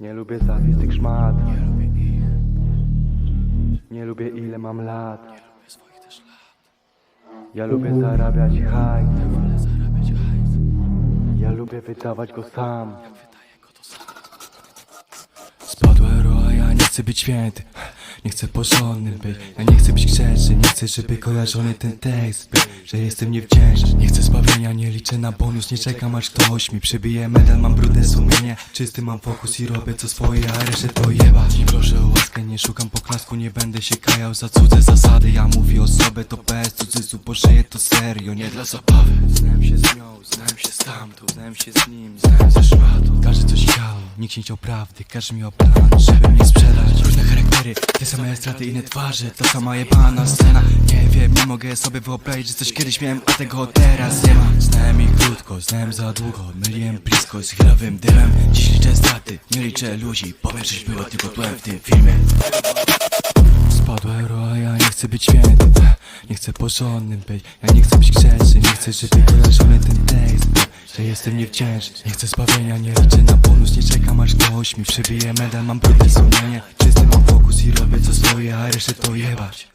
Nie lubię zawitych szmat. Nie lubię ile mam lat. Ja lubię zarabiać hajs. Ja lubię wydawać go sam chcę być święty, nie chcę porządny być. Ja nie chcę być grzeczny, nie chcę, żeby kojarzony ten tekst był Że jestem niewdzięczny, nie chcę zbawienia, nie liczę na bonus Nie czekam aż ktoś mi przybije medal, mam brudne sumienie Czysty mam fokus i robię co swoje, a resztę to jeba Nie proszę o łaskę, nie szukam poklasku, nie będę się kajał za cudze zasady. Ja mówię o sobie, to bez cudzysłów, bo żyję to serio, nie dla zabawy. Znam się z nią, znam się z tamtą, znam się z nim, znam ze szmatą Każdy coś chciał, nikt nie chciał prawdy, każ mi o plan, żebym nie 4 Te same straty, inne twarze, ta sama jebana scena. Nie wiem, nie mogę sobie wyobrazić, że coś kiedyś miałem, a tego teraz nie ma. Znałem ich krótko, znałem za długo, myliłem blisko z chilowym dymem. Dziś liczę straty, nie liczę ludzi, powiem, żeś było tylko tłem w tym filmie. Spadła euro, a ja nie chcę być święty. Nie chcę porządnym być, ja nie chcę być grzeczny. Nie chcę, żeby kojarzył mnie ten tekst Że jestem niewdzięczny. Nie chcę zbawienia, nie liczę na bonus Nie czekam aż ktoś mi przybije medal. Mam brudne sumienie robię co swoje A resztę to jebać